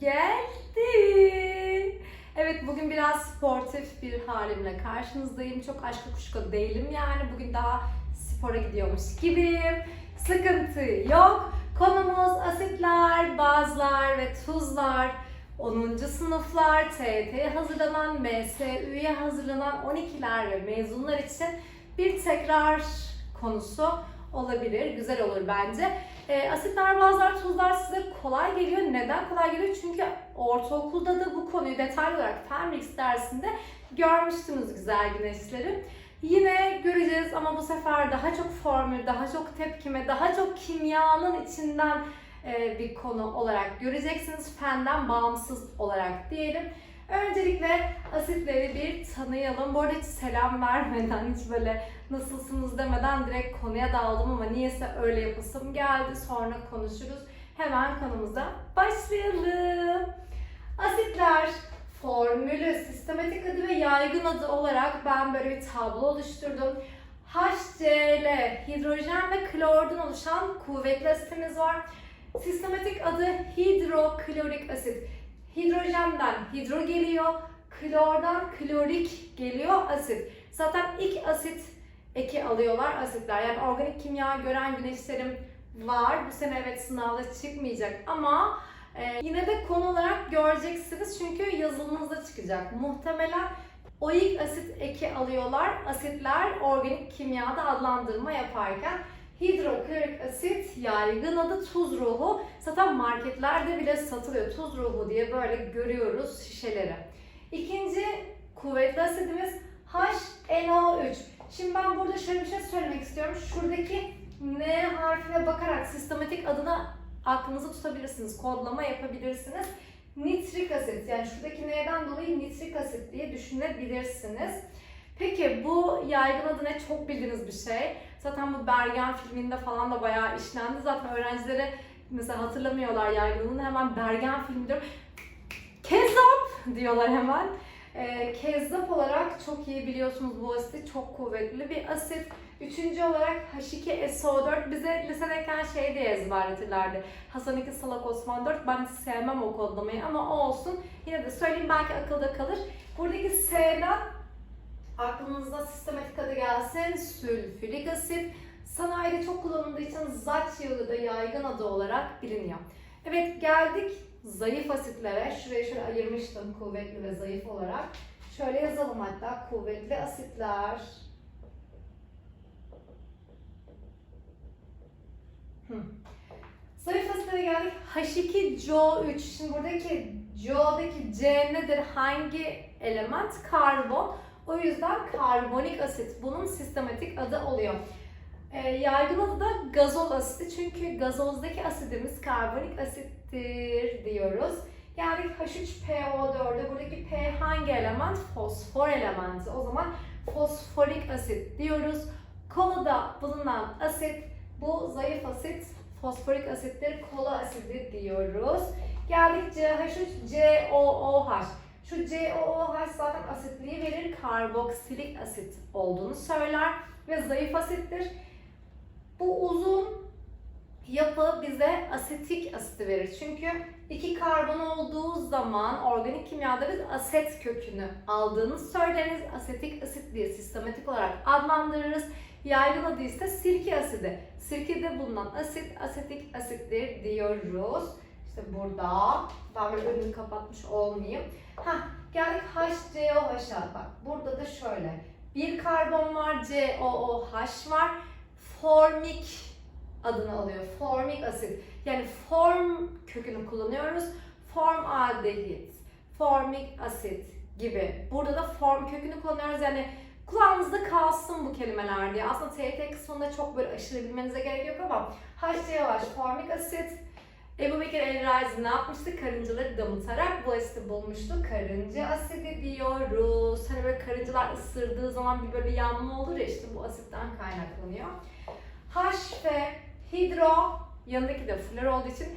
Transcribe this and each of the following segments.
geldi. Evet bugün biraz sportif bir halimle karşınızdayım. Çok aşkı kuşku değilim yani. Bugün daha spora gidiyormuş gibiyim. Sıkıntı yok. Konumuz asitler, bazlar ve tuzlar. 10. sınıflar, TYT'ye hazırlanan, MSÜ'ye hazırlanan 12'ler ve mezunlar için bir tekrar konusu olabilir. Güzel olur bence. E, asitler, bazlar, tuzlar size kolay geliyor. Neden kolay geliyor? Çünkü ortaokulda da bu konuyu detaylı olarak Bilgisi dersinde görmüştünüz güzel güneşlerim. Yine göreceğiz ama bu sefer daha çok formül, daha çok tepkime, daha çok kimyanın içinden e, bir konu olarak göreceksiniz. Fenden bağımsız olarak diyelim. Öncelikle asitleri bir tanıyalım. Bu arada hiç selam vermeden, hiç böyle nasılsınız demeden direkt konuya daldım ama niyeyse öyle yapasım geldi. Sonra konuşuruz. Hemen konumuza başlayalım. Asitler formülü, sistematik adı ve yaygın adı olarak ben böyle bir tablo oluşturdum. HCl, hidrojen ve klordan oluşan kuvvetli asitimiz var. Sistematik adı hidroklorik asit. Hidrojenden hidro geliyor, klordan klorik geliyor asit. Zaten ilk asit eki alıyorlar asitler. Yani organik kimya gören güneşlerim var. Bu sene evet sınavda çıkmayacak ama e, yine de konu olarak göreceksiniz çünkü yazılımınızda çıkacak. Muhtemelen oik asit eki alıyorlar. Asitler organik kimyada adlandırma yaparken hidroklorik asit yaygın adı tuz ruhu. Zaten marketlerde bile satılıyor tuz ruhu diye böyle görüyoruz şişeleri. İkinci kuvvetli asidimiz HNO3. Şimdi ben burada şöyle bir şey söylemek istiyorum. Şuradaki N harfine bakarak sistematik adını aklınızı tutabilirsiniz. Kodlama yapabilirsiniz. Nitrik asit yani şuradaki N'den dolayı nitrik asit diye düşünebilirsiniz. Peki bu yaygın adı ne? Çok bildiğiniz bir şey. Zaten bu Bergen filminde falan da bayağı işlendi. Zaten öğrencilere mesela hatırlamıyorlar yaygınlığını hemen Bergen filmi diyor. Kezzap diyorlar hemen. Ee, kezzap olarak çok iyi biliyorsunuz bu asiti çok kuvvetli bir asit. Üçüncü olarak H2SO4 bize lisedeyken şey diye ezberletirlerdi. Hasan II Salak Osman 4. Ben sevmem o kodlamayı ama o olsun. Yine de söyleyeyim belki akılda kalır. Buradaki S'den aklınızda sistematik adı gelsin. Sülfürik asit. Sanayide çok kullanıldığı için zat yağı da yaygın adı olarak biliniyor. Evet geldik zayıf asitlere. Şuraya şöyle ayırmıştım kuvvetli ve zayıf olarak. Şöyle yazalım hatta kuvvetli asitler. Zayıf asitlere geldik. H2CO3. Şimdi buradaki CO'daki C nedir? Hangi element? Karbon. O yüzden karbonik asit. Bunun sistematik adı oluyor. E, yaygın adı da gazol asiti. Çünkü gazozdaki asidimiz karbonik asittir diyoruz. Geldik H3PO4'e. Buradaki P hangi element? Fosfor elementi. O zaman fosforik asit diyoruz. Kolada bulunan asit bu zayıf asit fosforik asittir. Kola asidi diyoruz. Geldik CH3 COOH. Şu COOH zaten asitliği verir. Karboksilik asit olduğunu söyler ve zayıf asittir. Bu uzun yapı bize asetik asiti verir. Çünkü iki karbon olduğu zaman organik kimyada biz aset kökünü aldığını söyleriz. Asetik asit diye sistematik olarak adlandırırız. Yaygın adı ise sirke asidi. Sirkede bulunan asit asetik asittir diyoruz. İşte burada. Ben böyle önünü kapatmış olmayayım. Heh, geldik HCOH'a. Bak burada da şöyle. Bir karbon var, COOH var. Formik adını alıyor. Formik asit. Yani form kökünü kullanıyoruz. Formaldehit, formik asit gibi. Burada da form kökünü kullanıyoruz. Yani kulağınızda kalsın bu kelimeler diye. Aslında TYT kısmında çok böyle aşırı bilmenize gerek yok ama HCOH, formik asit, Ebu Bekir El-Razi ne yapmıştı? Karıncaları damıtarak bu asiti bulmuştu. Karınca asidi diyoruz. Hani böyle karıncalar ısırdığı zaman bir böyle yanma olur ya işte bu asitten kaynaklanıyor. H ve hidro, yanındaki de flor olduğu için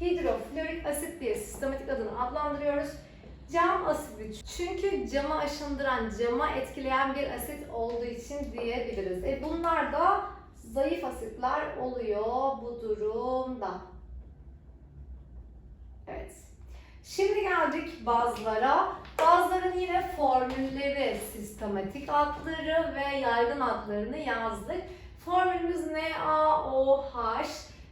hidroflorik asit diye sistematik adını adlandırıyoruz. Cam asidi çünkü cama aşındıran, cama etkileyen bir asit olduğu için diyebiliriz. E bunlar da zayıf asitler oluyor bu durumda. Evet. Şimdi geldik bazılara. Bazıların yine formülleri, sistematik adları ve yaygın adlarını yazdık. Formülümüz NaOH.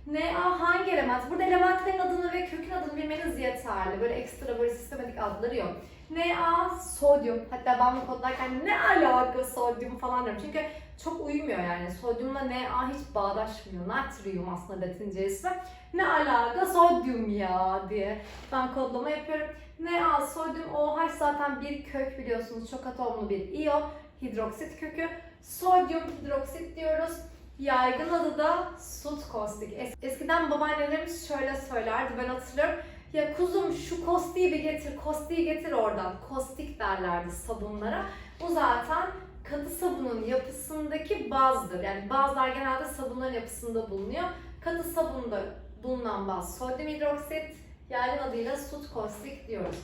Na hangi element? Burada elementlerin adını ve kökün adını bilmeniz yeterli. Böyle ekstra böyle sistematik adları yok. Na sodyum. Hatta ben bu kodlarken ne alaka sodyum falan diyorum. Çünkü çok uymuyor yani. Sodyumla Na hiç bağdaşmıyor. Natrium aslında latince ismi. Ne alaka sodyum ya diye ben kodlama yapıyorum. Na sodyum OH zaten bir kök biliyorsunuz. Çok atomlu bir iyon. Hidroksit kökü. Sodyum hidroksit diyoruz. Yaygın adı da sut kostik. Es- Eskiden babaannelerimiz şöyle söylerdi ben hatırlıyorum. Ya kuzum şu kostiği bir getir, kostiği getir oradan. Kostik derlerdi sabunlara. Bu zaten katı sabunun yapısındaki bazdır. Yani bazlar genelde sabunların yapısında bulunuyor. Katı sabunda bulunan baz sodyum hidroksit, yaygın adıyla sut kostik diyoruz.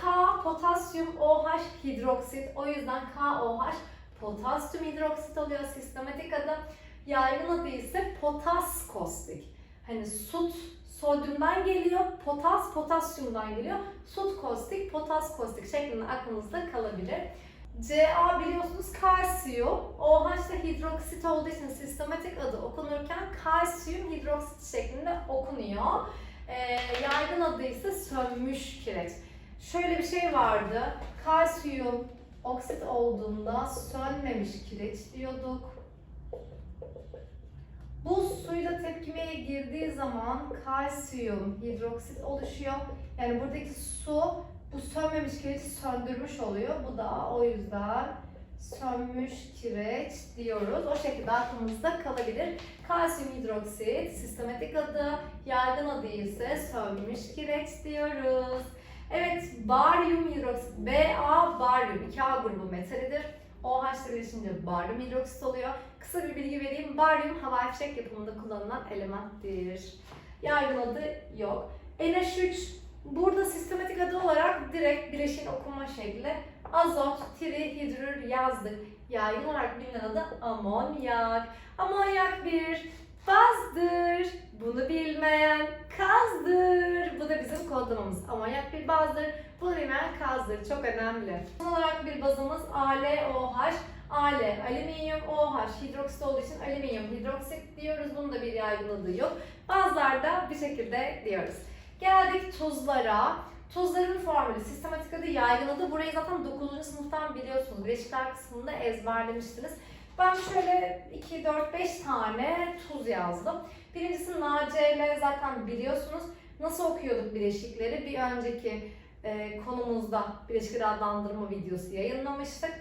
K potasyum OH hidroksit. O yüzden KOH potasyum hidroksit oluyor sistematik adı. Yaygın adı ise potas kostik. Hani sut sodyumdan geliyor, potas potasyumdan geliyor. Sut kostik, potas kostik şeklinde aklınızda kalabilir. Ca biliyorsunuz kalsiyum. OH da hidroksit olduğu için sistematik adı okunurken kalsiyum hidroksit şeklinde okunuyor. Ee, yaygın adı ise sönmüş kireç. Şöyle bir şey vardı. Kalsiyum oksit olduğunda sönmemiş kireç diyorduk. Bu suyla tepkimeye girdiği zaman kalsiyum hidroksit oluşuyor. Yani buradaki su bu sönmemiş kireçi söndürmüş oluyor. Bu da o yüzden sönmüş kireç diyoruz. O şekilde aklımızda kalabilir. Kalsiyum hidroksit sistematik adı, yaygın adı ise sönmüş kireç diyoruz. Evet, baryum hidroksit. Ba baryum 2A grubu metalidir. OH ile birleşince baryum hidroksit oluyor. Kısa bir bilgi vereyim. Baryum havai fişek yapımında kullanılan elementtir. Yaygın adı yok. NH3 burada sistematik adı olarak direkt bileşin okuma şekli. Azot, trihidrür yazdık. Yaygın olarak bilinen adı amonyak. Amonyak bir bazdır. Bunu bilmeyen kazdır. Bu da bizim kodlamamız. Amonyak bir bazdır. Bunu bilmeyen kazdır. Çok önemli. Son olarak bir bazımız ALOH. Al, alüminyum, OH, hidroksit olduğu için alüminyum hidroksit diyoruz. Bunun da bir yaygın adı yok. Bazılarda bir şekilde diyoruz. Geldik tuzlara. Tuzların formülü, sistematik adı, yaygın adı. Burayı zaten 9. sınıftan biliyorsunuz. Bileşikler kısmında ezberlemiştiniz. Ben şöyle 2, 4, 5 tane tuz yazdım. Birincisi NaCl zaten biliyorsunuz. Nasıl okuyorduk bileşikleri? Bir önceki e, konumuzda bileşikleri adlandırma videosu yayınlamıştık.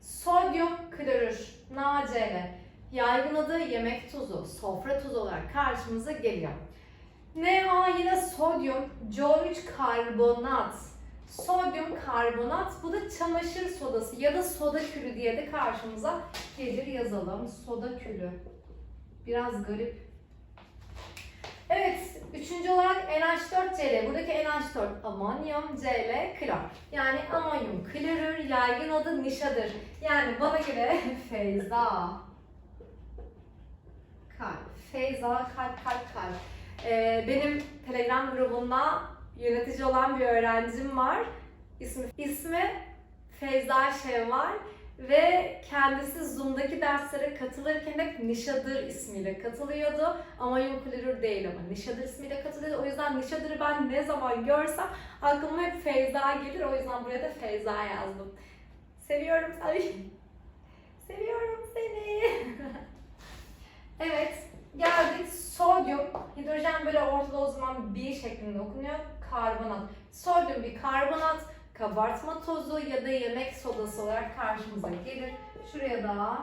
Sodyum klorür, NaCl, yaygın adı yemek tuzu, sofra tuzu olarak karşımıza geliyor. Na yine sodyum, CO3 karbonat. Sodyum karbonat, bu da çamaşır sodası ya da soda külü diye de karşımıza gelir yazalım. Soda külü. Biraz garip. Evet, üçüncü olarak NH4Cl. Buradaki NH4 amonyum, Cl klor. Yani amonyum klorür, yaygın adı nişadır. Yani bana göre Feyza. Kalp. Feyza, kalp, kalp, kalp. Ee, benim Telegram grubunda yönetici olan bir öğrencim var. İsmi, ismi Feyza Şevval ve kendisi Zoom'daki derslere katılırken hep Nişadır ismiyle katılıyordu. Ama klorür değil ama Nişadır ismiyle katılıyordu. O yüzden Nişadır'ı ben ne zaman görsem aklıma hep Feyza gelir. O yüzden buraya da Feyza yazdım. Seviyorum seni. Seviyorum seni. evet, geldik sodyum. Hidrojen böyle ortada o zaman bir şeklinde okunuyor. Karbonat. Sodyum bir karbonat kabartma tozu ya da yemek sodası olarak karşımıza gelir. Şuraya da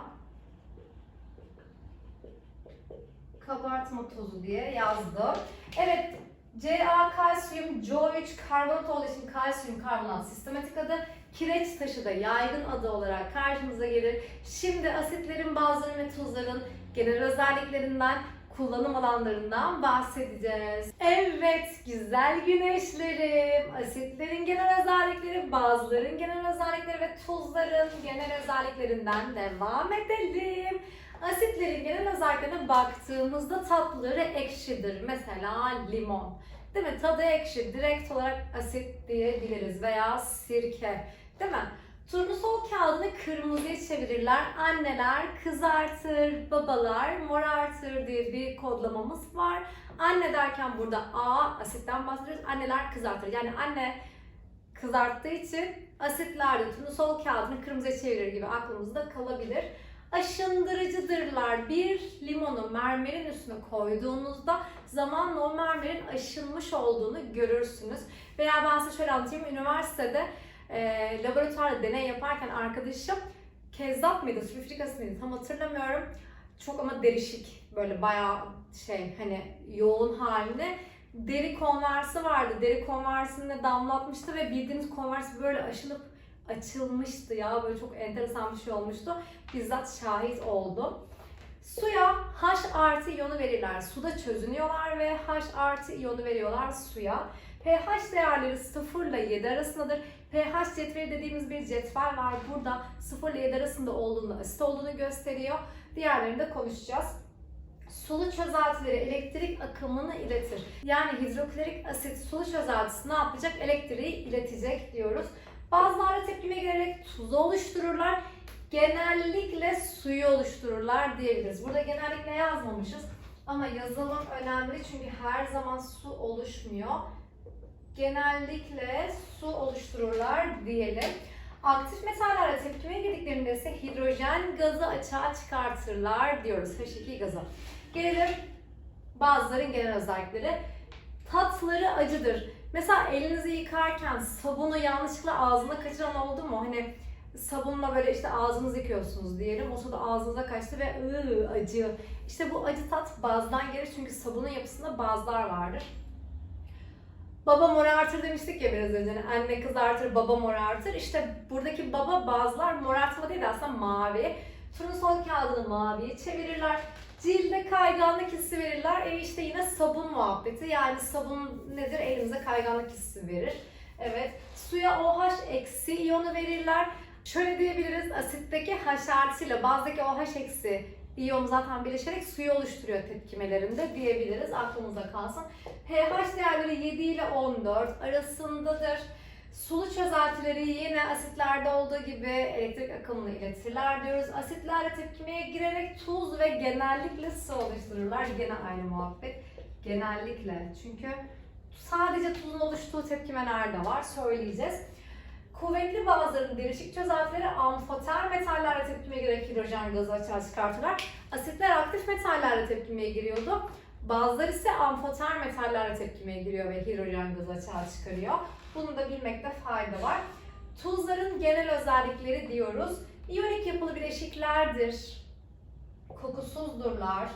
kabartma tozu diye yazdım. Evet, Ca kalsiyum, CO3 karbonat olduğu için kalsiyum karbonat sistematik adı. Kireç taşı da yaygın adı olarak karşımıza gelir. Şimdi asitlerin, bazıların ve tuzların genel özelliklerinden kullanım alanlarından bahsedeceğiz. Evet, güzel güneşlerim, asitlerin genel özellikleri, bazıların genel özellikleri ve tuzların genel özelliklerinden devam edelim. Asitlerin genel özelliklerine baktığımızda tatlıları ekşidir. Mesela limon. Değil mi? Tadı ekşi. Direkt olarak asit diyebiliriz veya sirke. Değil mi? Turnusol kağıdını kırmızıya çevirirler. Anneler kızartır, babalar morartır diye bir kodlamamız var. Anne derken burada A asitten bahsediyoruz. Anneler kızartır. Yani anne kızarttığı için asitler de turnusol kağıdını kırmızıya çevirir gibi aklımızda kalabilir. Aşındırıcıdırlar. Bir limonu mermerin üstüne koyduğunuzda zamanla o mermerin aşınmış olduğunu görürsünüz. Veya ben size şöyle anlatayım. Üniversitede e, laboratuvarda deney yaparken arkadaşım kezzap mıydı, sülfürik asit miydi tam hatırlamıyorum. Çok ama derişik böyle bayağı şey hani yoğun haline deri konversi vardı. Deri konversine damlatmıştı ve bildiğimiz konvers böyle aşılıp açılmıştı ya. Böyle çok enteresan bir şey olmuştu. Bizzat şahit oldum. Suya Artı iyonu verirler. Suda çözünüyorlar ve H artı iyonu veriyorlar suya. pH değerleri 0 ile 7 arasındadır. pH cetveli dediğimiz bir cetvel var. Burada 0 ile 7 arasında olduğunu, asit olduğunu gösteriyor. Diğerlerini de konuşacağız. Sulu çözeltileri elektrik akımını iletir. Yani hidroklorik asit sulu çözeltisi ne yapacak? Elektriği iletecek diyoruz. Bazıları tepkime girerek tuzu oluştururlar. Genellikle suyu oluştururlar diyebiliriz. Burada genellikle yazmamışız. Ama yazılım önemli çünkü her zaman su oluşmuyor. Genellikle su oluştururlar diyelim. Aktif metallerle tepkime girdiklerinde ise hidrojen gazı açığa çıkartırlar diyoruz. H2 gazı. Gelelim bazıların genel özellikleri. Tatları acıdır. Mesela elinizi yıkarken sabunu yanlışlıkla ağzına kaçıran oldu mu? Hani sabunla böyle işte ağzınızı yıkıyorsunuz diyelim. O sırada ağzınıza kaçtı ve ıı acı. İşte bu acı tat bazdan gelir çünkü sabunun yapısında bazlar vardır. Baba morartır demiştik ya biraz önce. Hani anne kızartır, baba morartır. İşte buradaki baba bazlar morartma değil de aslında mavi. Turnusol kağıdını maviye çevirirler. Cilde kayganlık hissi verirler. E işte yine sabun muhabbeti. Yani sabun nedir? Elimize kayganlık hissi verir. Evet. Suya OH eksi iyonu verirler. Şöyle diyebiliriz. Asitteki H artıyla bazdaki OH eksi iyon zaten birleşerek suyu oluşturuyor tepkimelerinde diyebiliriz. Aklımızda kalsın. pH değerleri 7 ile 14 arasındadır. Sulu çözeltileri yine asitlerde olduğu gibi elektrik akımını iletirler diyoruz. Asitlerle tepkimeye girerek tuz ve genellikle su oluştururlar. Gene aynı muhabbet. Genellikle. Çünkü sadece tuzun oluştuğu tepkimeler de var. Söyleyeceğiz. Kuvvetli bazıların derişik çözeltileri amfoter metallerle tepkimeye girerek hidrojen gazı açığa çıkartırlar. Asitler aktif metallerle tepkimeye giriyordu. Bazıları ise amfoter metallerle tepkimeye giriyor ve hidrojen gazı açığa çıkarıyor. Bunu da bilmekte fayda var. Tuzların genel özellikleri diyoruz. İyonik yapılı bileşiklerdir. Kokusuzdurlar.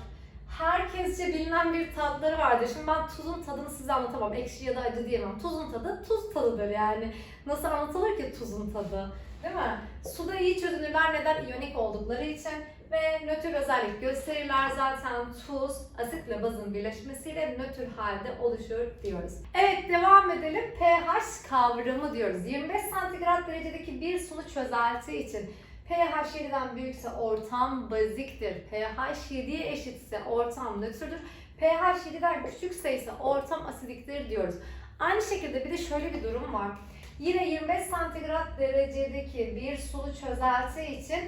Herkesçe bilinen bir tatları vardır. Şimdi ben tuzun tadını size anlatamam. Ekşi ya da acı diyemem. Tuzun tadı tuz tadıdır yani. Nasıl anlatılır ki tuzun tadı? Değil mi? Suda iyi çözünürler neden? İyonik oldukları için ve nötr özellik gösterirler zaten tuz asitle bazın birleşmesiyle nötr halde oluşur diyoruz. Evet devam edelim. pH kavramı diyoruz. 25 santigrat derecedeki bir sulu çözelti için pH 7'den büyükse ortam baziktir. pH 7'ye eşitse ortam nötrdür. pH 7'den küçükse ise ortam asidiktir diyoruz. Aynı şekilde bir de şöyle bir durum var. Yine 25 santigrat derecedeki bir sulu çözelti için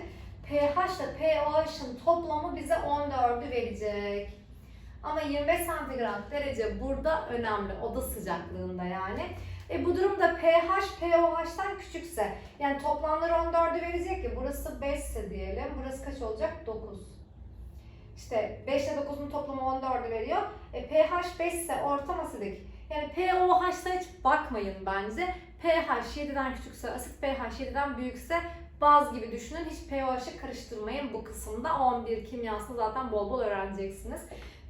pH ile pOH'ın toplamı bize 14'ü verecek. Ama 25 santigrat derece burada önemli. Oda sıcaklığında yani. E bu durumda pH pOH'tan küçükse yani toplamları 14'ü verecek ya burası 5 ise diyelim. Burası kaç olacak? 9. İşte 5 ile 9'un toplamı 14'ü veriyor. E pH 5 ise ortam asidik. Yani pOH'tan hiç bakmayın bence. pH 7'den küçükse, asit pH 7'den büyükse baz gibi düşünün. Hiç pOH'ı karıştırmayın bu kısımda. 11 kimyasını zaten bol bol öğreneceksiniz.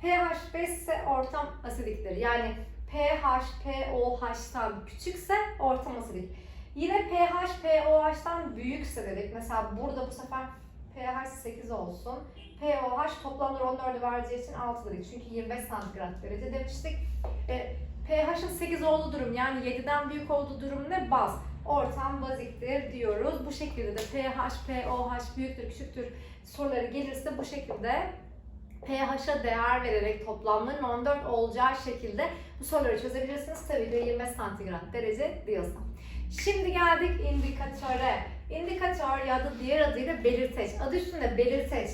pH 5 ise ortam asidiktir. Yani pH pOH'tan küçükse ortam asidik. Yine pH pOH'tan büyükse dedik. Mesela burada bu sefer pH 8 olsun. pOH toplamları 14'ü vereceği için 6 dedik. Çünkü 25 santigrat derece demiştik. E, pH'ın 8 olduğu durum yani 7'den büyük olduğu durum ne? Baz. Ortam baziktir diyoruz. Bu şekilde de pH, pOH büyüktür, küçüktür soruları gelirse bu şekilde pH'a değer vererek toplamların 14 olacağı şekilde bu soruları çözebilirsiniz. Tabii ki de 25 santigrat derece diyorsa. Şimdi geldik indikatöre. İndikatör ya da diğer adıyla belirteç. Adı üstünde belirteç.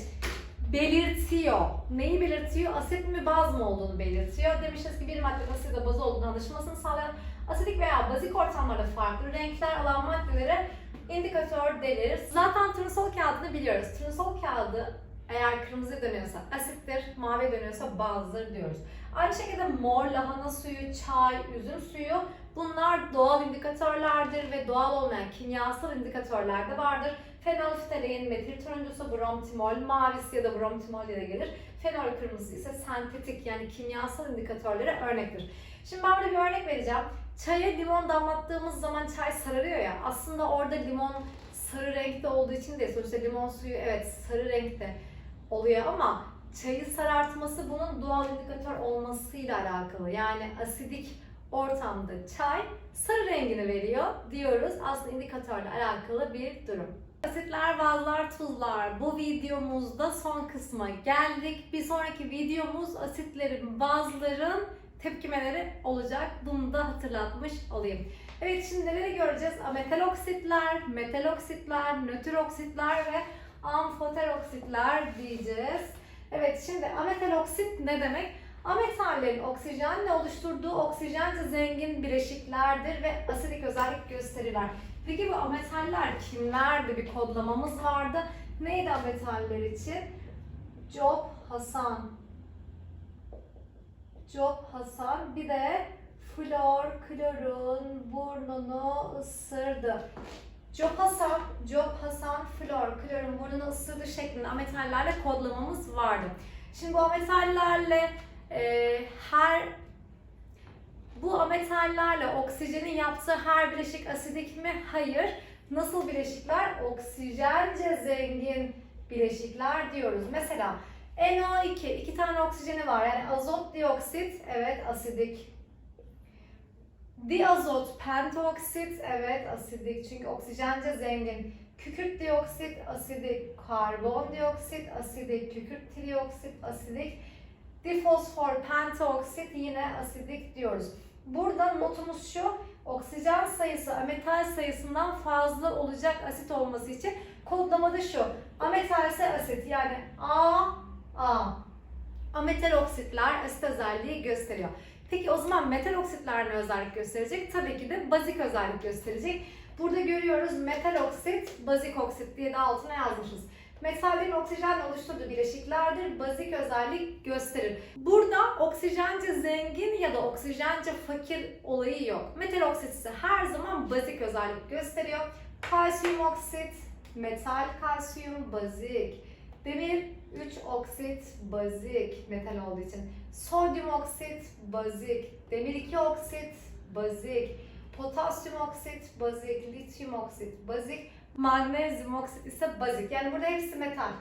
Belirtiyor. Neyi belirtiyor? Asit mi baz mı olduğunu belirtiyor. Demişiz ki bir madde asit ya da baz olduğunu anlaşılmasını sağlayan asidik veya bazik ortamlarda farklı renkler alan maddelere indikatör denir. Zaten turnusol kağıdını biliyoruz. Turnusol kağıdı eğer kırmızı dönüyorsa asittir, mavi dönüyorsa bazdır diyoruz. Aynı şekilde mor lahana suyu, çay, üzüm suyu bunlar doğal indikatörlerdir ve doğal olmayan kimyasal indikatörler de vardır. Fenolftalein, metil turuncusu, bromtimol mavisi ya da bromtimol diye de gelir. Fenol kırmızı ise sentetik yani kimyasal indikatörlere örnektir. Şimdi ben burada bir örnek vereceğim. Çaya limon damlattığımız zaman çay sararıyor ya. Aslında orada limon sarı renkte olduğu için değil. Sonuçta limon suyu evet sarı renkte oluyor ama çayı sarartması bunun doğal indikatör olmasıyla alakalı. Yani asidik ortamda çay sarı rengini veriyor diyoruz. Aslında indikatörle alakalı bir durum. Asitler, bazlar, tuzlar. Bu videomuzda son kısma geldik. Bir sonraki videomuz asitlerin, bazların tepkimeleri olacak. Bunu da hatırlatmış olayım. Evet şimdi neleri göreceğiz? Metal oksitler, metal oksitler, nötr oksitler ve amfoter oksitler diyeceğiz. Evet şimdi ametal oksit ne demek? Ametallerin oksijenle oluşturduğu oksijenle zengin bileşiklerdir ve asidik özellik gösterirler. Peki bu ametaller kimlerdi? Bir kodlamamız vardı. Neydi ametaller için? Job Hasan. Job Hasan. Bir de flor, klorun burnunu ısırdı. Job Hasan, Job Hasan, flor, klorun burnunu ısırdı şeklinde ametallerle kodlamamız vardı. Şimdi bu ametallerle e, her bu ametallerle oksijenin yaptığı her bileşik asidik mi? Hayır. Nasıl bileşikler? Oksijence zengin bileşikler diyoruz. Mesela NO2, iki tane oksijeni var. Yani azot dioksit, evet asidik. Diazot pentaoksit, evet asidik çünkü oksijence zengin. Kükürt dioksit, asidik. Karbon dioksit, asidik. Kükürt trioksit, asidik. Difosfor pentaoksit yine asidik diyoruz. Burada notumuz şu, oksijen sayısı ametal sayısından fazla olacak asit olması için kodlamada şu. Ametalse asit yani A, A. Ametal oksitler asit özelliği gösteriyor. Peki o zaman metal oksitler ne özellik gösterecek? Tabii ki de bazik özellik gösterecek. Burada görüyoruz metal oksit, bazik oksit diye de altına yazmışız. Metallerin oksijenle oluşturduğu bileşiklerdir, bazik özellik gösterir. Burada oksijence zengin ya da oksijence fakir olayı yok. Metal oksit ise her zaman bazik özellik gösteriyor. Kalsiyum oksit, metal kalsiyum bazik. Demir 3 oksit bazik metal olduğu için. Sodyum oksit bazik. Demir 2 oksit bazik. Potasyum oksit bazik. Lityum oksit bazik. Magnezyum oksit ise bazik. Yani burada hepsi metal.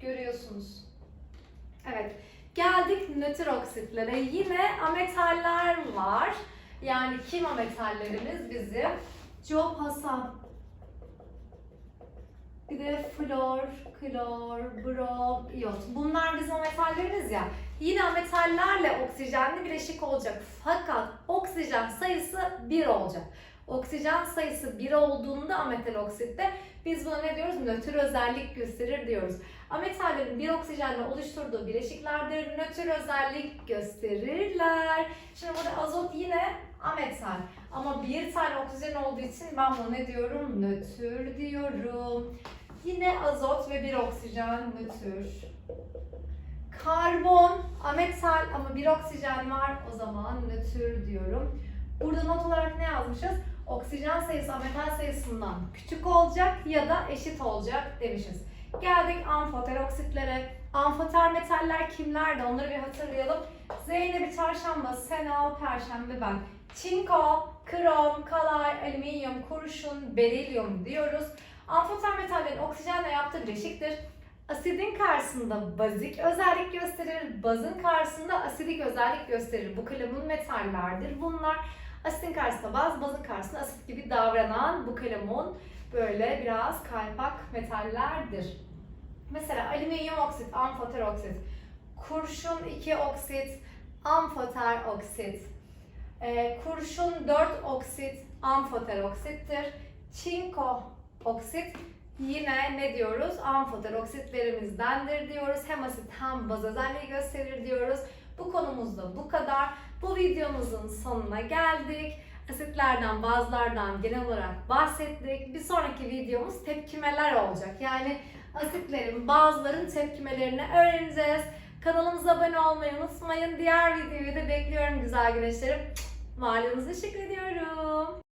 Görüyorsunuz. Evet. Geldik nötr oksitlere. Yine ametaller var. Yani kim ametallerimiz bizim? Job Hasan. Bir de flor, klor, brom, iot. Bunlar bizim metallerimiz ya. Yine metallerle oksijenli bileşik olacak. Fakat oksijen sayısı 1 olacak. Oksijen sayısı 1 olduğunda ametal oksitte biz buna ne diyoruz? Nötr özellik gösterir diyoruz. Ametallerin bir oksijenle oluşturduğu bileşiklerdir. Nötr özellik gösterirler. Şimdi burada azot yine ametal. Ama bir tane oksijen olduğu için ben buna ne diyorum? Nötr diyorum. Yine azot ve bir oksijen nötr. Karbon ametal ama bir oksijen var o zaman nötr diyorum. Burada not olarak ne yazmışız? Oksijen sayısı ametal sayısından küçük olacak ya da eşit olacak demişiz. Geldik amfoter oksitlere. Amfoter metaller kimlerdi? Onları bir hatırlayalım. Zeynep Çarşamba, Senal, Perşembe ben. Çinko, krom, kalay, alüminyum, kurşun, berilyum diyoruz. Amfoter metallerin oksijenle yaptığı bileşiktir. Asidin karşısında bazik özellik gösterir, bazın karşısında asidik özellik gösterir. Bu kalemun metallerdir bunlar. Asitin karşısında baz, bazın karşısında asit gibi davranan bu kalemun böyle biraz kaypak metallerdir. Mesela alüminyum oksit, amfoter oksit. kurşun 2 oksit, amfoter oksit. Ee, kurşun 4 oksit, amfoter oksittir. Çinko oksit yine ne diyoruz? Amfoter oksitlerimizdendir diyoruz. Hem asit hem baz özelliği gösterir diyoruz. Bu konumuzda bu kadar. Bu videomuzun sonuna geldik. Asitlerden, bazlardan genel olarak bahsettik. Bir sonraki videomuz tepkimeler olacak. Yani asitlerin, bazıların tepkimelerini öğreneceğiz. Kanalımıza abone olmayı unutmayın. Diğer videoyu da bekliyorum güzel güneşlerim. Varlığınıza teşekkür ediyorum.